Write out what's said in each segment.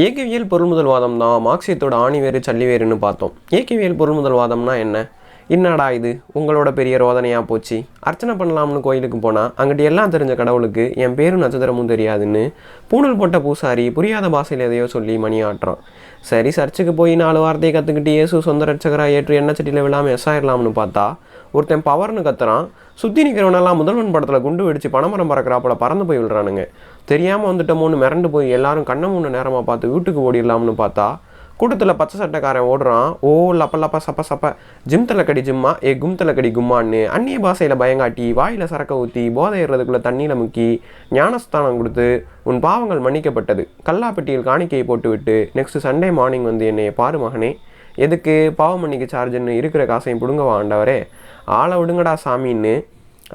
இயக்கவியல் பொருள்முதல்வாதம் தான் மார்க்சியத்தோட ஆணிவேறு சல்லிவேறுன்னு பார்த்தோம். இயக்கவியல் பொருள்முதல்வாதம்னா என்ன? என்னடா இது? உங்களோட பெரிய ரோதனையாக போச்சு. அர்ச்சனை பண்ணலாம்னு கோயிலுக்கு போனால் அங்கிட்டு எல்லாம் தெரிஞ்ச கடவுளுக்கு என் பேரும் நட்சத்திரமும் தெரியாதுன்னு பூணல் போட்ட பூசாரி புரியாத பாஷையில் எதையோ சொல்லி மணி ஆட்டுறான். சரி சர்ச்சுக்கு போய் நாலு வார்த்தையை கற்றுக்கிட்டு இயேசு சொந்த ரட்சகராக ஏற்று எண்ணெய் சட்டியில் விழாமல் எஸ் ஆயிடலாம்னு பார்த்தா ஒருத்தன் பவர்னு கத்துறான் சுற்றி நிற்கிறவனெல்லாம் முதல்வன் படத்தில் குண்டு வெடிச்சு பணமரம் பறக்கிறாப்பில் பறந்து போய் விழுறானுங்க. தெரியாமல் வந்துட்டோமோன்னு மிரண்டு போய் எல்லாரும் கண்ணை மூணு நேரமாக பார்த்து வீட்டுக்கு ஓடிடலாம்னு பார்த்தா கூட்டத்தில் பச்சை சட்டைக்காரன் ஓடுறான். ஓ லப்ப லப்ப சப்ப சப்ப. ஜிம் தலைக்கடி ஜிம்மா? ஏ கும் தலைக்கடி கும்மான்னு அந்நிய பாஷையில் பயங்காட்டி வாயில் சரக்க ஊற்றி போதை ஏறுறதுக்குள்ளே தண்ணியில் முக்கி ஞானஸ்தானம் கொடுத்து உன் பாவங்கள் மன்னிக்கப்பட்டது. கல்லாப்பெட்டியில் காணிக்கையை போட்டுவிட்டு நெக்ஸ்ட் சண்டே மார்னிங் வந்து என்னை பாரு மகனே. எதுக்கு? பாவ மன்னிக்க சார்ஜுன்னு இருக்கிற காசையும் பிடுங்கவா ஆண்டவரே? ஆளை விடுங்கடா சாமின்னு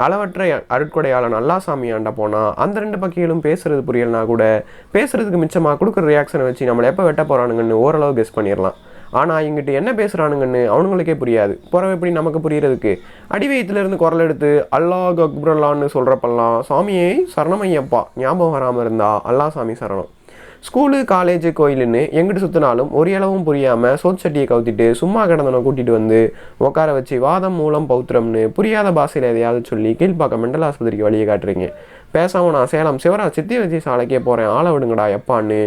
அளவற்ற அருட்கொடையாளன் அல்லா சாமி ஆண்ட போனால் அந்த ரெண்டு பக்கிகளும் பேசுறது புரியலனா கூட பேசுறதுக்கு மிச்சமாக கொடுக்குற ரியாக்ஷனை வச்சு நம்மளை எப்போ வெட்ட போகிறானுங்கன்னு ஓரளவு கெஸ் பண்ணிடலாம் ஆனால் இங்கிட்டு என்ன பேசுகிறானுங்கன்னு அவனுங்களுக்கே புரியாது. புறவை எப்படி நமக்கு புரியறதுக்கு? அடிவயத்திலிருந்து குரல் எடுத்து அல்லாஹ் அக்புரல்லான்னு சொல்கிறப்பெல்லாம் சாமியை சரணமையப்பா. ஞாபகம் வராமல் இருந்தா அல்லா சாமி சரணம். ஸ்கூலு காலேஜ் கோயிலுன்னு எங்கிட்டு சுற்றினாலும் ஒரு அளவும் புரியாமல் சோச்சட்டியை கவுத்திட்டு சும்மா கிடந்தனை கூட்டிகிட்டு வந்து உட்கார வச்சு வாதம் மூலம் பௌத்திரம்னு புரியாத பாஷையில் எதையாவது சொல்லி கீழ்ப்பாக்கம் மெண்டல் ஆஸ்பத்திரிக்கு வழியை காட்டுறீங்க. பேசாமல் நான் சேலம் சிவராஜ் சித்தி வச்சு சாலைக்கே போகிறேன் ஆளை விடுங்கடா எப்பான்னு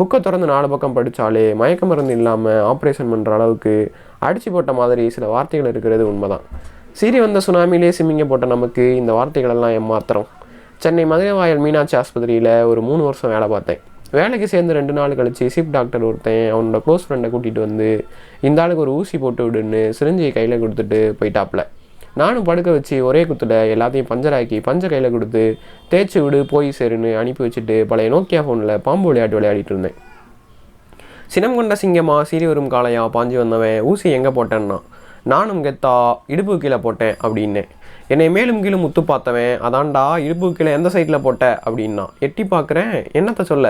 புக்கை திறந்து நாலு பக்கம் படித்தாலே மயக்க மருந்து இல்லாமல் ஆப்ரேஷன் பண்ணுற அளவுக்கு அடிச்சு போட்ட மாதிரி சில வார்த்தைகள் இருக்கிறது உண்மைதான். சீறி வந்த சுனாமிலே சிம்மிங்க போட்ட நமக்கு இந்த வார்த்தைகளெல்லாம் எம்மாத்திரம். சென்னை மதுரை வாயல் மீனாட்சி ஆஸ்பத்திரியில் ஒரு மூணு வருஷம் வேலை பார்த்தேன். வேலைக்கு சேர்ந்து ரெண்டு நாள் கழிச்சு சிப் டாக்டர் ஒருத்தன் அவனோட க்ளோஸ் ஃப்ரெண்டை கூட்டிகிட்டு வந்து இந்த ஆளுக்கு ஒரு ஊசி போட்டு விடுன்னு சிரிஞ்சியை கையில் கொடுத்துட்டு போயிட்டாப்ல நானும் படுக்க வச்சு ஒரே குத்தில் எல்லாத்தையும் பஞ்சராக்கி பஞ்ச கையில் கொடுத்து தேய்ச்சி விடு போய் சேருன்னு அனுப்பி வச்சுட்டு பழைய நோக்கியா ஃபோனில் பாம்பு விளையாட்டு விளையாடிட்டு இருந்தேன். சினம் கொண்ட சிங்கமா சீரி வரும் காளையா பாஞ்சு வந்தவன் ஊசி எங்கே போட்டேன்னா நானும் கெத்தா இடுப்பு கீழே போட்டேன் அப்படின்னு என்னை மேலும் கீழும் முத்து பார்த்தவன் அதான்டா இடுப்பு கீழே எந்த சைட்டில் போட்ட? அப்படின்னா எட்டி பார்க்குறேன் என்னத்த சொல்ல?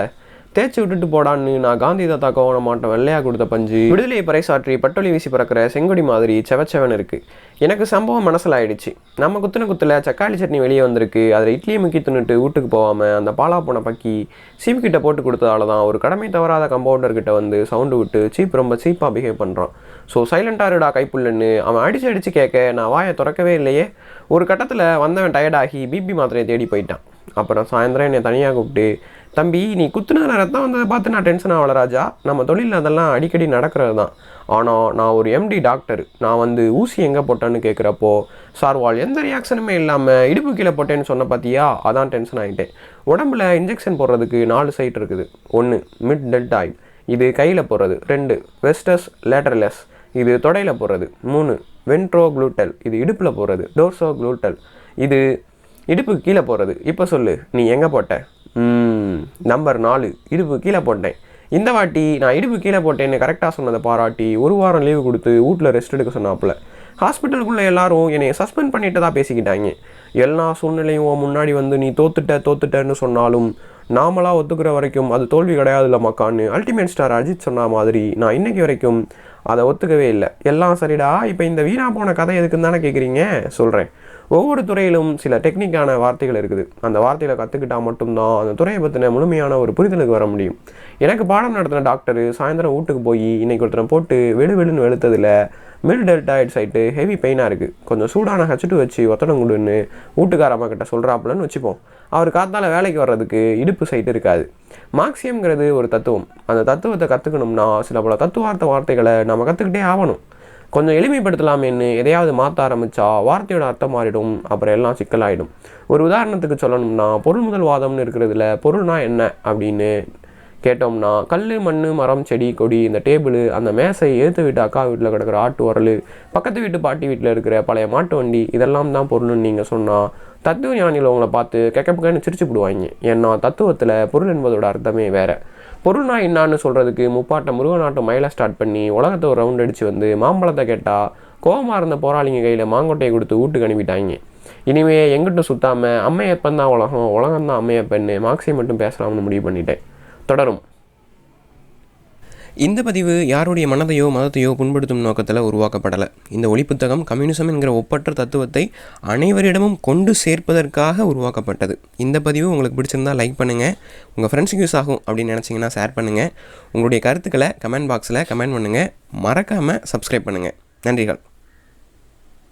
தேய்ச்சி விட்டுட்டு போடான்னு நான் காந்தி தாத்தா கோவன மாட்டோம் வெள்ளையா கொடுத்த பஞ்சு. விடுதலையை பறைசாற்றி பட்டொலி வீசி பறக்கிற செங்கொடி மாதிரி செவச்செவன் இருக்கு. எனக்கு சம்பவம் மனசில் ஆயிடுச்சு நம்ம குத்துன குத்துல தக்காளி சட்னி வெளியே வந்திருக்கு. அதில் இட்லியை முக்கி தின்னுட்டு வீட்டுக்கு போகாமல் அந்த பாலா போன பக்கி சீப்கிட்ட போட்டு கொடுத்ததால தான் ஒரு கடமை தவறாத கம்பவுண்டர்கிட்ட வந்து சவுண்டு விட்டு சீப் ரொம்ப சீப்பாக பிஹேவ் பண்ணுறான் ஸோ சைலண்டாக இருடா கைப்புள்ளுன்னு அவன் அடிச்சு அடிச்சு கேட்க நான் வாயை திறக்கவே இல்லையே. ஒரு கட்டத்தில் வந்தவன் டயர்டாகி பிபி மாத்திரையை தேடி போயிட்டான். அப்புறம் சாயந்தரம் என்னை தனியாக கூப்பிட்டு தம்பி நீ குத்துன ரத்தம் வந்ததை பார்த்து நான் டென்ஷன் ஆகல ராஜா. நம்ம தொழிலில் அதெல்லாம் அடிக்கடி நடக்கிறது தான். ஆனால் நான் ஒரு எம்டி டாக்டர் நான் வந்து ஊசி எங்கே போட்டேன்னு கேட்குறப்போ சார்வால் எந்த ரியாக்ஷனுமே இல்லாமல் இடுப்பு கீழே போட்டேன்னு சொன்ன பார்த்தியா அதான் டென்ஷன் ஆகிட்டேன் உடம்புல இன்ஜெக்ஷன் போடுறதுக்கு நாலு சைட் இருக்குது. ஒன்று மிட் டெல்டாய்ட் இது கையில் போடுறது. ரெண்டு வெஸ்டஸ் லேட்டர்லெஸ் இது தொடையில் போடுறது. மூணு வென்ட்ரோ குளூட்டல் இது இடுப்பில் போடுறது. டோர்சோ குளூட்டல் இது இடுப்புக்கு கீழே போகிறது இப்போ சொல்லு நீ எங்கே போட்ட? நம்பர் நாலு இடுப்பு கீழே போட்டேன். இந்த வாட்டி நான் இடுப்பு கீழே போட்டேன்னு கரெக்டாக சொன்னதை பாராட்டி ஒரு வாரம் லீவு கொடுத்து வீட்டில் ரெஸ்ட் எடுக்க சொன்னாப்புல. ஹாஸ்பிட்டலுக்குள்ளே எல்லாரும் என்னை சஸ்பெண்ட் பண்ணிட்டு தான் பேசிக்கிட்டாங்க. எல்லா சூழ்நிலையும் முன்னாடி வந்து நீ தோத்துட்ட தோத்துட்டன்னு சொன்னாலும் நாமளாக ஒத்துக்கிற வரைக்கும் அது தோல்வி கிடையாதுல்ல மக்கான்னு அல்டிமேட் ஸ்டார் அஜித் சொன்ன மாதிரி நான் இன்னைக்கு வரைக்கும் அதை ஒத்துக்கவே இல்லை. எல்லாம் சரிடா இப்போ இந்த வீணா போன கதை எதுக்குன்னு தானே கேட்குறீங்க சொல்கிறேன் ஒவ்வொரு துறையிலும் சில டெக்னிக்கான வார்த்தைகள் இருக்குது. அந்த வார்த்தைகளை கற்றுக்கிட்டா மட்டும்தான் அந்த துறையை பற்றின முழுமையான ஒரு புரிதலுக்கு வர முடியும். எனக்கு பாடம் நடத்தின டாக்டர் சாயந்தரம் வீட்டுக்கு போய் இன்னைக்கு ஒருத்தனை போட்டு வெடு வெடுன்னு வெளுத்ததில் மில் டெல்டாய்ட் சைட்டு ஹெவி பெயினாக இருக்குது கொஞ்சம் சூடான ஹச்சுட்டு வச்சு ஒத்தடம் கொடுன்னு வீட்டுக்கார அம்மா கிட்ட சொல்கிறாப்புலன்னு வச்சுப்போம். அவர் காத்தால வேலைக்கு வர்றதுக்கு இடுப்பு சைட்டு இருக்காது. மார்க்சியம்ங்கிறது ஒரு தத்துவம். அந்த தத்துவத்தை கற்றுக்கணும்னா சில பல தத்துவார்த்த வார்த்தைகளை நம்ம கற்றுக்கிட்டே ஆகணும். கொஞ்சம் எளிமைப்படுத்தலாமேன்னு எதையாவது மாற்ற ஆரம்பித்தா வார்த்தையோட அர்த்தம் மாறிடும் அப்புறம் எல்லாம் சிக்கலாயிடும். ஒரு உதாரணத்துக்கு சொல்லணும்னா பொருள் முதல் வாதம்னு இருக்கிறதுல பொருள்னா என்ன அப்படின்னு கேட்டோம்னா கல் மண் மரம் செடி கொடி இந்த டேபிள் அந்த மேசை ஏற்று வீட்டு அக்கா வீட்டில் கிடக்கிற ஆட்டு உரல் பக்கத்து வீட்டு பாட்டி வீட்டில் இருக்கிற பழைய மாட்டு வண்டி இதெல்லாம் தான் பொருள்னு நீங்கள் சொன்னால் தத்துவ ஞானியில் உங்களை பார்த்து கெக்கப்புக்கன்னு சிரிச்சு விடுவாங்க ஏன்னா தத்துவத்தில் பொருள் என்பதோட அர்த்தமே வேறு. பொருள்னா என்னான்னு சொல்கிறதுக்கு முப்பாட்ட முருகநாட்டம் மயிலை ஸ்டார்ட் பண்ணி உலகத்தை ஒரு ரவுண்ட் அடித்து வந்து மாம்பழத்தை கேட்டால் கோவமாக இருந்த போராளிங்க கையில் மாங்கொட்டையை கொடுத்து வீட்டுக்கு அனுப்பிட்டாங்க. இனிமே எங்கிட்ட சுத்தாமல் அம்மையப்பன் தான் உலகம் உலகம் தான் அம்மையப்பன்னு மார்க்ஸை மட்டும் பேசலாம்னு முடிவு பண்ணிட்டேன். தொடரும். இந்த பதிவு யாருடைய மனதையோ மதத்தையோ புண்படுத்தும் நோக்கத்தில் உருவாக்கப்படலை. இந்த ஒளி புத்தகம் கம்யூனிசம் என்கிற ஒப்பற்ற தத்துவத்தை அனைவரிடமும் கொண்டு சேர்ப்பதற்காக உருவாக்கப்பட்டது. இந்த பதிவு உங்களுக்கு பிடிச்சிருந்தா லைக் பண்ணுங்கள் உங்கள் ஃப்ரெண்ட்ஸுக்கு யூஸ் ஆகும் அப்படின்னு நினச்சிங்கன்னா ஷேர் பண்ணுங்கள் உங்களுடைய கருத்துக்களை கமெண்ட் பாக்ஸில் கமெண்ட் பண்ணுங்கள் மறக்காமல் சப்ஸ்கிரைப் பண்ணுங்கள் நன்றிகள்.